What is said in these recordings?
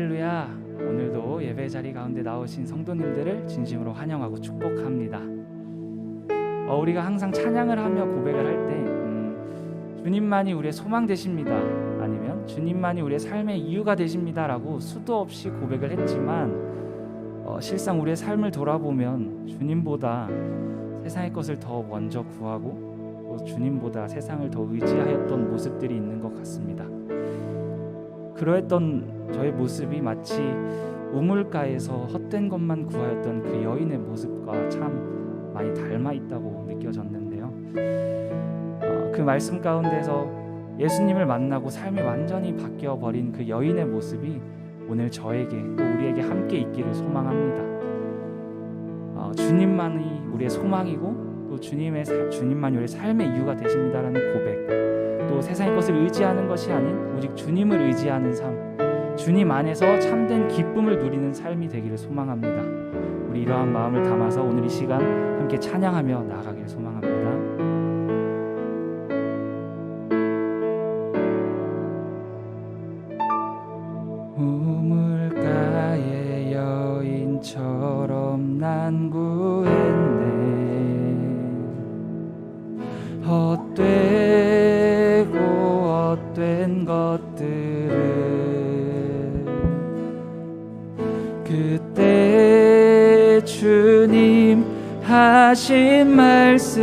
할렐루야. 오늘도 예배 자리 가운데 나오신 성도님들을 진심으로 환영하고 축복합니다. 어, 우리가 항상 찬양을 하며 고백을 할때 음, 주님만이 우리의 소망 되십니다. 아니면 주님만이 우리의 삶의 이유가 되십니다라고 수도 없이 고백을 했지만 어, 실상 우리의 삶을 돌아보면 주님보다 세상의 것을 더 먼저 구하고 또 주님보다 세상을 더 의지하였던 모습들이 있는 것 같습니다. 그러했던 저의 모습이 마치 우물가에서 헛된 것만 구하였던 그 여인의 모습과 참 많이 닮아 있다고 느껴졌는데요. 어, 그 말씀 가운데서 예수님을 만나고 삶이 완전히 바뀌어 버린 그 여인의 모습이 오늘 저에게 또 우리에게 함께 있기를 소망합니다. 어, 주님만이 우리의 소망이고 또 주님의 사- 주님만이 우리의 삶의 이유가 되십니다라는 고백. 또 세상의 것을 의지하는 것이 아닌 오직 주님을 의지하는 삶. 주님 안에서 참된 기쁨을 누리는 삶이 되기를 소망합니다. 우리 이러한 마음을 담아서 오늘 이 시간 함께 찬양하며 나아가기를 소망합니다. 그때 주님 하신 말씀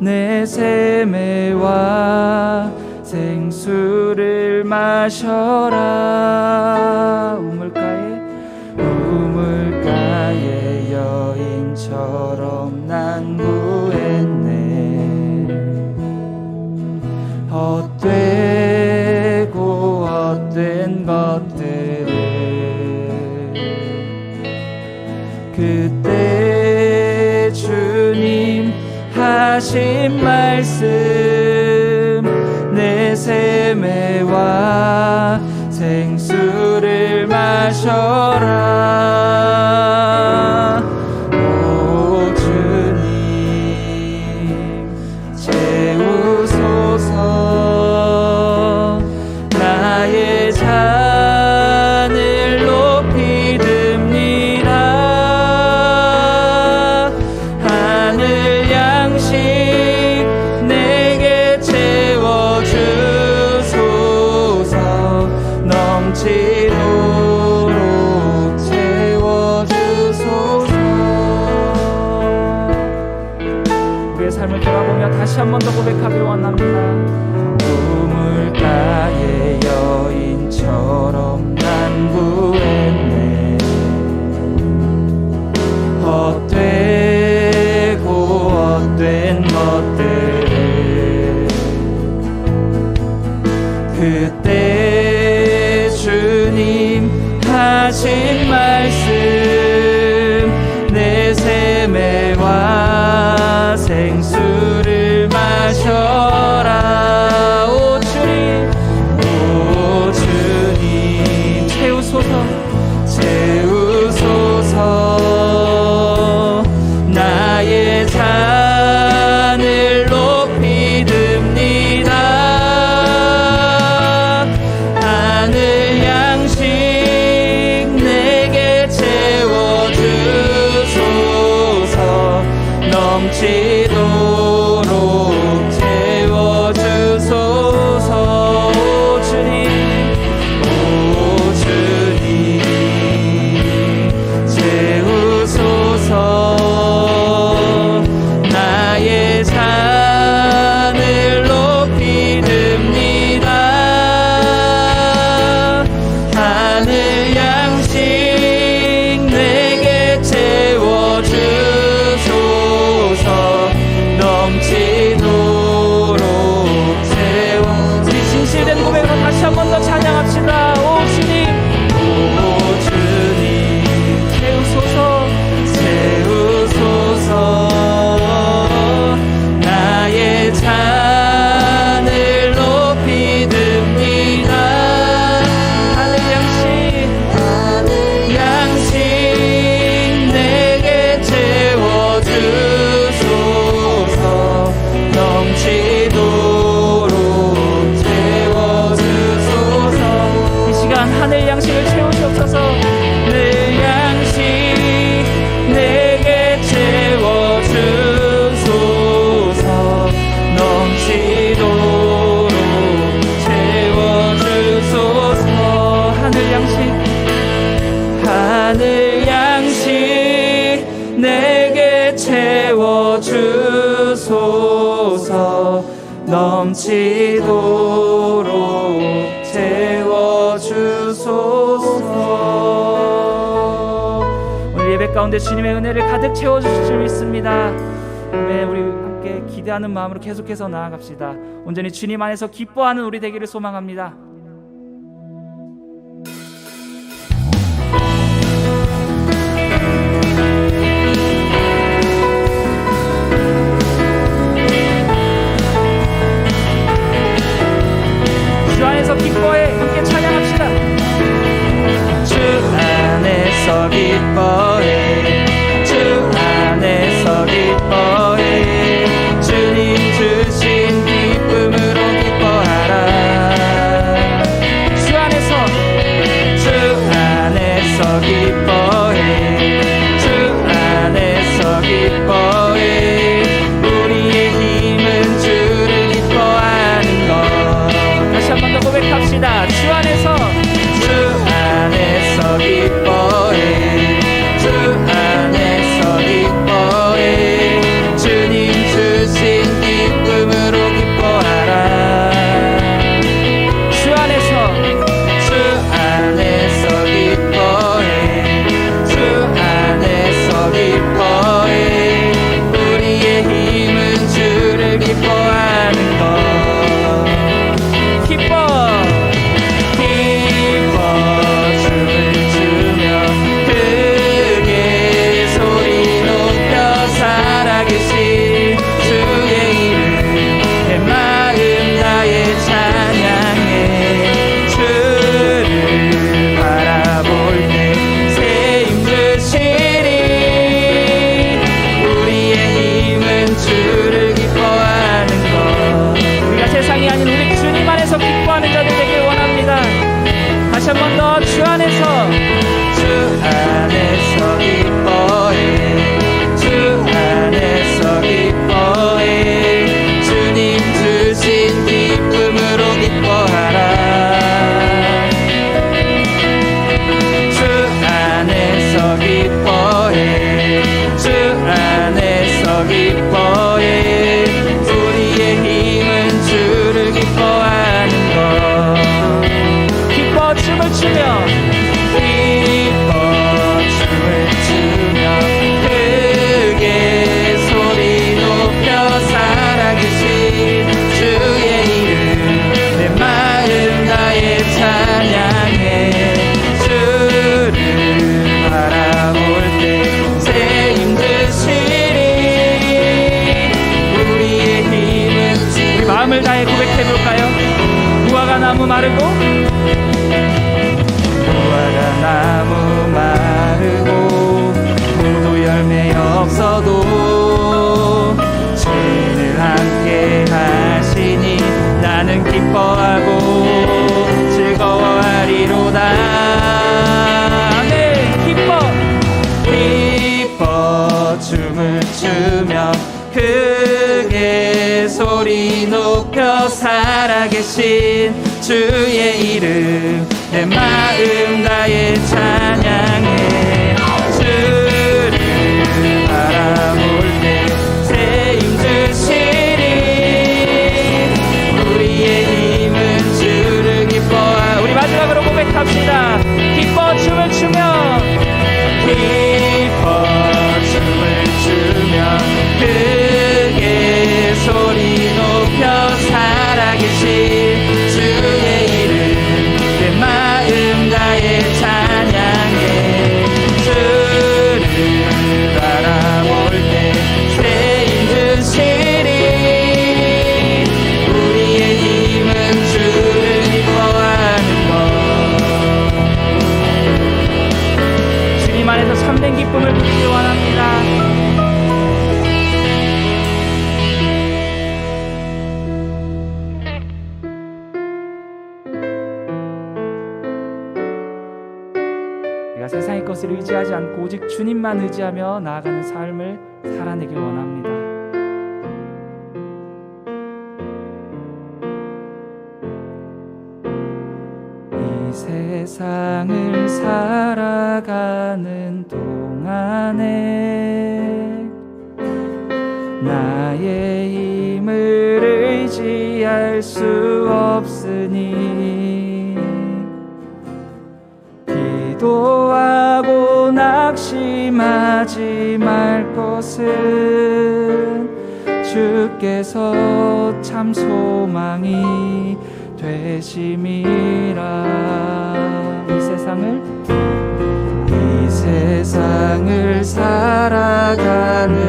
내 세매와 생수를 마셔라. 우물가에 우물가의 여인처럼 난 구했 하신 말씀 내 세매와 생수를 마셔라 삶을 돌아보며 다시 한 번 더 고백하길 원합니다. 우물가의 여인처럼 넘치도 주소서 넘치도록 채워 주소서 우리 예배 가운데 주님의 은혜를 가득 채워 주실 줄 믿습니다. 네, 우리 함께 기대하는 마음으로 계속해서 나아갑시다. 온전히 주님 안에서 기뻐하는 우리 되기를 소망합니다. 마르고 무화과 나무 마르고 무도 열매 없어도 주님을 함께 하시니 나는 기뻐하고 즐거워하리로다. 네 기뻐. 기뻐 춤을 추며 그 소리 높여 살아계신 주의 이름 내 마음 다의 찬양. 의지하지 않고 오직 주님만 의지하며 나아가는 삶을 살아내길 원합니다. 이 세상을 살아가는 동안에 나의 힘을 의지할 수 없으니 기도하고 낙심하지 말 것은 주께서 참 소망이 되심이라. 이 세상을 이 세상을 살아가는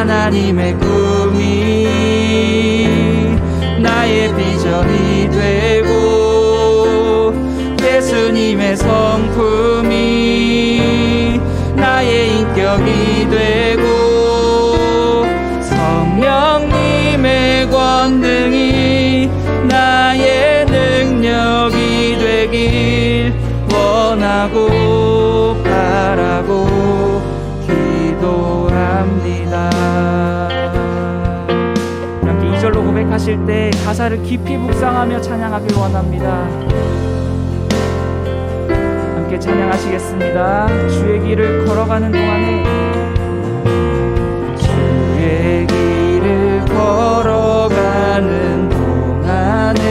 하나님의 꿈이 나의 비전이 되고 예수님의 성품이 나의 인격이 되고 성령님의 권능이 나의 능력이 되길 원하고 2절로 고백하실 때 가사를 깊이 묵상하며 찬양하길 원합니다. 함께 찬양하시겠습니다. 주의 길을 걸어가는 동안에 주의 길을 걸어가는 동안에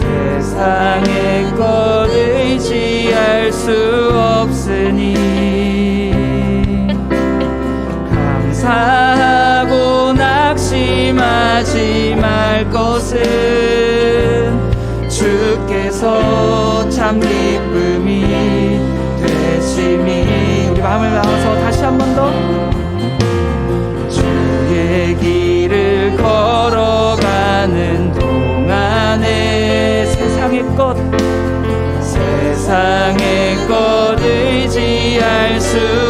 세상의 것 의지할 수 말 것은 주께서 참 기쁨이 되심이. 우리 마음을 나눠서 다시 한 번 더. 주의 길을 걸어가는 동안에 세상의 것 세상의 것 의지할 수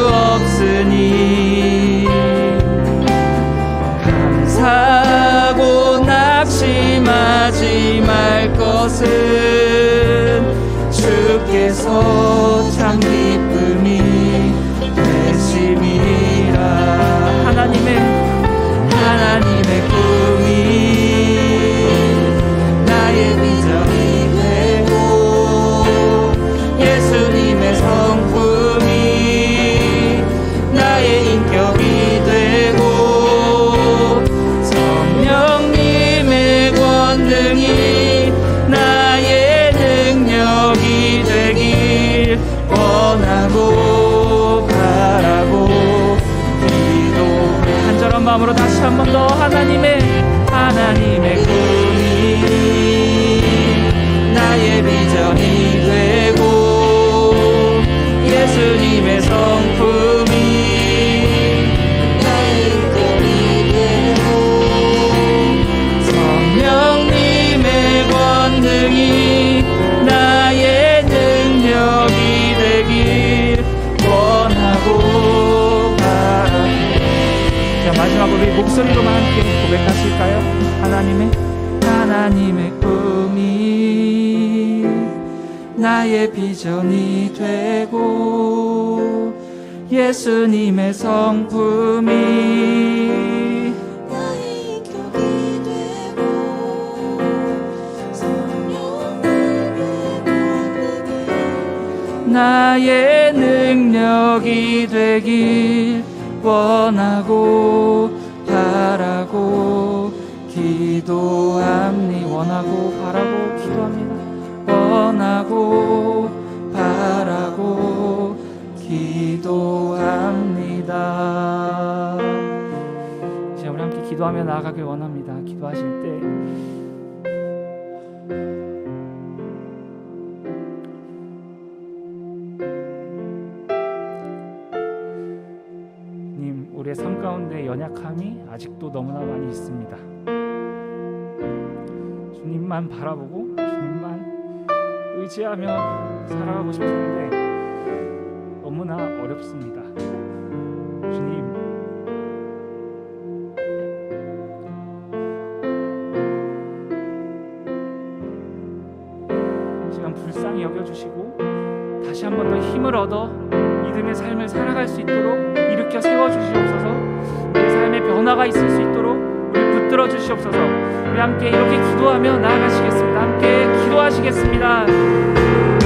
주 예수님의 성품이 나의 인격이 되고 권능이 나의 능력이 되길 원하고 바라고 기도합니 원하고 바라고 기도합니다. 원하고 기도합니다 이제 우리 함께 기도하며 나아가길 원합니다 기도하실 때 님, 우리의 삶 가운데 연약함이 아직도 너무나 많이 있습니다. 주님만 바라보고 주님만 의지하며 살아가고 싶은데 너무나 어렵습니다. 얻어 믿음의 삶을 살아갈 수 있도록 일으켜 세워 주시옵소서. 우리 삶의 변화가 있을 수 있도록 우리 붙들어 주시옵소서. 우리 함께 이렇게 기도하며 나아가시겠습니다. 함께 기도하시겠습니다.